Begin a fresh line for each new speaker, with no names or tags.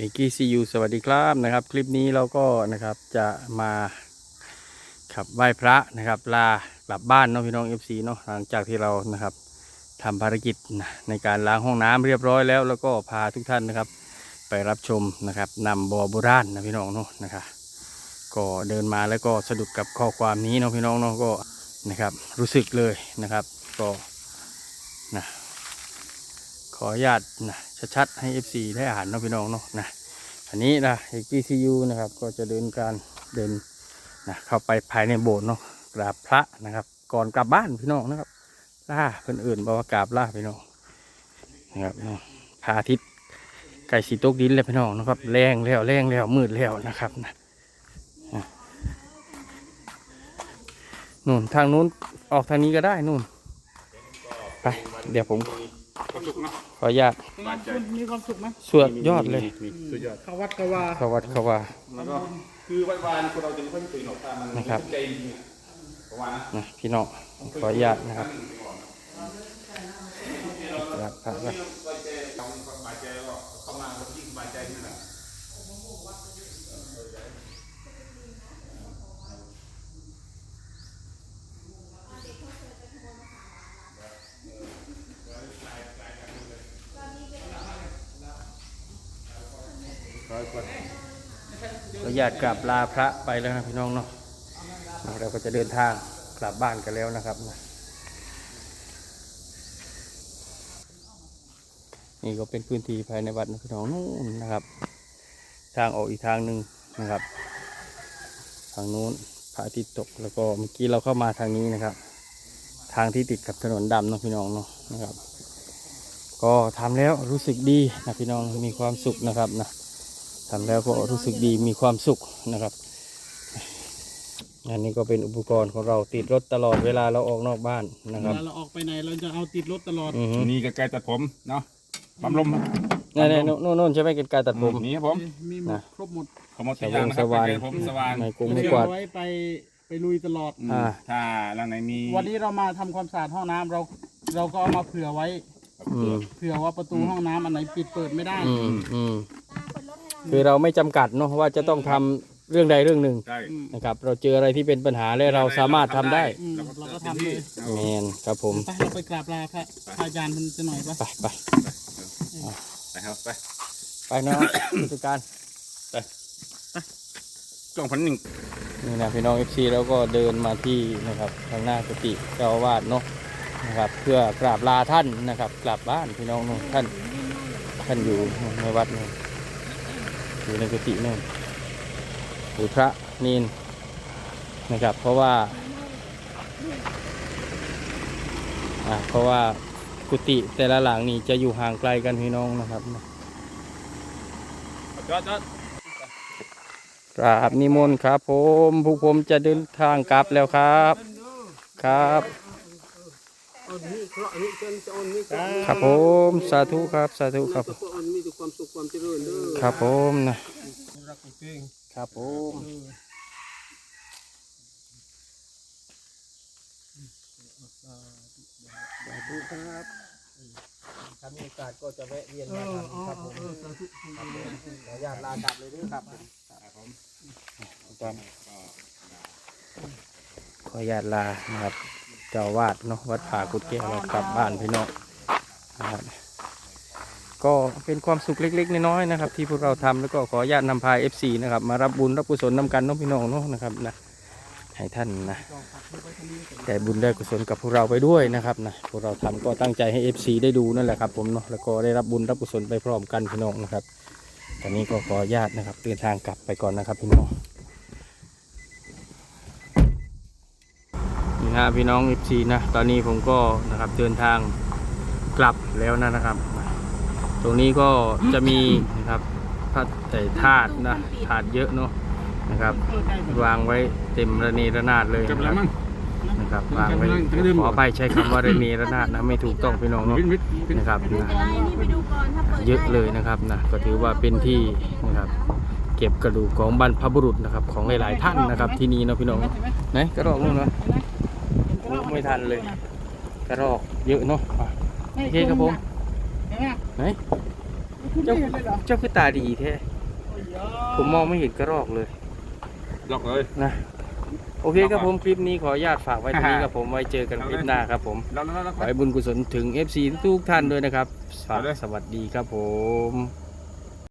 เอกี้ซียูสวัสดีครับนะครับ คลิปนี้เราก็นะครับจะมาขับไหว้พระนะครับ ลากลับบ้านเนาะพี่น้องเอฟซีเนาะหลังจากที่เรานะครับทำภารกิจในการล้างห้องน้ำเรียบร้อยแล้ว แล้วก็พาทุกท่านนะครับ ไปรับชมนะครับนำบ่อโบราณนะพี่น้องเนาะนะครับก็เดินมาแล้วก็สะดุดกับข้อความนี้เนาะพี่น้องเนาะก็นะครับรู้สึกเลยนะครับ ก็นะ ขออนุญาตนะชัดๆให้ FC ได้อ่านเนาะพี่น้องเนาะนะอันนี้นะเอกีซียูนะครับก็จะเดินการเดินนะเข้าไปภายในโบสถ์เนาะกราบพระนะครับ ก่อนกลับบ้านพี่น้องนะครับล่าเพื่อนอื่นบอกว่ากราบล่าพี่น้องนะครับเนาะพาทิตย์ไก่สีตกดินเลยพี่น้องนะครับแรงแล้วแรงแล้วมืดแล้วนะครับนะนู่นทางนู้นออกทางนี้ก็ได้นู่นไปเดี๋ยวผม ขออนุญาต
มีความสุขไหม
สวดยอดเลย
สุดยอด
เขาวัดเขาว่า
เขาวัดเขาว่า
แล้วก็คือวันวานคนเราจะไม่ค่อยตื่นหรอกแต่มัน
นะครับ
ใจจริงๆอะประมาณนั้น
นะพี่น้องขออนุญาตนะครับกราบพระก่อน
สบายใจทำสบายใจแล้วก็เข้ามาแล้วยิ่งสบายใจนี่แหละ
ขออนุญาตกราบลาพระไปแล้วนะพี่น้องเนาะเราก็จะเดินทางกลับบ้านกันแล้วนะครับนะนี่ก็เป็นพื้นที่ภายในวัดนะพี่น้องนู่นนะครับ ทางออกอีกทางหนึ่งนะครับ ทางนู้นพระอาทิตย์ตกแล้วก็เมื่อกี้เราเข้ามาทางนี้นะครับ ทางที่ติดกับถนนดำนะพี่น้องเนาะนะครับ ก็ทำแล้วรู้สึกดีนะพี่น้องมีความสุขนะครับนะ ทำแล้วก็รู้สึกดีมีความสุขนะครับ อันนี้ก็เป็นอุปกรณ์ของเราติดรถตลอดเวลาเราออกนอกบ้านนะ
เว
ครับ
ลาเราออกไปไหนเราจะเอาติดรถตลอด
อือฮึ
นี่ก็ใกล้ตัดผมเนาะปั๊มลมครับ
นี่นๆนู่นนู่นใช่ไหมเป็นการตัดผม
นี่ครับผม
มีหม
นะ
ดครบหมด
ขโมยตัวอย่างนะครับ
สว่าง
ใกล้ผมสว่าง
ในกรุง
เดี๋
ไม่
ยว
กวาด
เอาไว้ไปไปลุยตลอด
อืม
อ่า
ถ้าหลังไหนมี
วันนี้เรามาทำความสะอาดห้องน้ำเรา เราก็เอามาเผื่อไว้
อืม
เผื่อว่าประตูห้องน้ำอันไหนปิดเปิดไม่ได้
อืมอืม คือเราไม่จำกัดเนาะว่าจะต้องทำเรื่องใดเรื่องหนึ่ง
ใช่
นะครับ เราเจออะไรที่เป็นปัญหาและเราสามารถทำได้
อืม
เรา
เรา
ก็
ก็
ทำ
ทำ
ที่
เลย
แมนครับผม
ไปเราไปกราบลาพระพระอาจารย์มันจะหน่อยปะ
ไปไป
ไปครับไป
ไปเนาะผู้จัดการ
กล้องพันหนึ่ง
นี่นะพี่น้องเอฟซีแล้วก็เดินมาที่นะครับทางหน้ากุฏิเจ้าอาวาสเนาะนะครับ เพื่อกราบลาท่านนะครับกลับบ้านพี่น้องนู่นท่านท่านอยู่ในวัดนู่นอ ยู่ในกุฏินู่นหรือพระนีนนะครับ เพราะว่าอ่าเพราะว่ากุฏิแต่ละหลังนี่จะอยู่ห่างไกลกันพี่น้องนะครับ
จอดจอด
กราบนิมนต์ครับผม ผู้ผมจะเดินทางกลับแล้วครับ ครับ ครับผมสาธุครับสาธุครับ
ครั
บผมนะครับผม
สาธุครับ
ถ้ามีโอกาสก็จะแวะเวียนมาทาน
อ๋อ
ครับผมขออนุญาตลากลับเลยด้วยครับผมขออนุญาตลานะครับ เจ้าวาดเนาะวัดผากุดแก้วเรากลับบ้านพี่น้องนะครับก็เป็นความสุขเล็กๆน้อยๆนะครับ ที่พวกเราทำแล้วก็ขออนุญาตนำพา FC นะครับมารับบุญรับกุศลนำกันน้องพี่น้องเนาะนะครับนะให้ท่านนะได้บุญได้กุศลกับพวกเราไปด้วยนะครับนะพวกเราทำก็ตั้งใจให้ FC ได้ดูนั่นแหละครับผมเนาะแล้วก็ได้รับบุญรับกุศลไปพร้อมกันพี่น้องนะครับตอนนี้ก็ขออนุญาตนะครับเดินทางกลับไปก่อนนะครับพี่น้องะพี่น้อง FC นะตอนนี้ผมก็นะครับเดินทางกลับแล้วนะนะครับ ตรงนี้ก็จะมีนะครับพระแต่ธาตุนะธาตุเยอะเนาะนะครับ วางไว้เต็มระเนระนาดเลยนะครับนะครับวางไว้ขอไปใช้คำว่าระเนระนาดนะไม่ถูกต้องพี่น้องเนาะนะครับนะ
เย
อะเลยนะครับนะก็ถือว่าเป็นที่นะครับเก็บกระดูกของบรรพบุรุษนะครับของหลาย ๆ ท่านนะครับที่นี่เนาะพี่น้องไหนกระรอกนู่นเนาะ ไม่ทันเลยกระรอกเยอะเนาะอะ โอเคครับผม
เห็นไหม
ไหน
คุณไม่เห็นเลยเหรอ
เจ้าคือตาดีแท้
เผ
มมองไม่เห็นกระรอกเลย
ล็อกเลย
นะโอเคครับผมคลิปนี้ขออนุญาตฝากไว้ตรงนี้ครับผมไว้เจอกันคลิปหน้าครับผม
ล็อกแล้วล็อก
ขอให้บุญกุศลถึง FC ทุกๆท่านด้วยนะครับ
เอาเลย
สวัสดีครับผม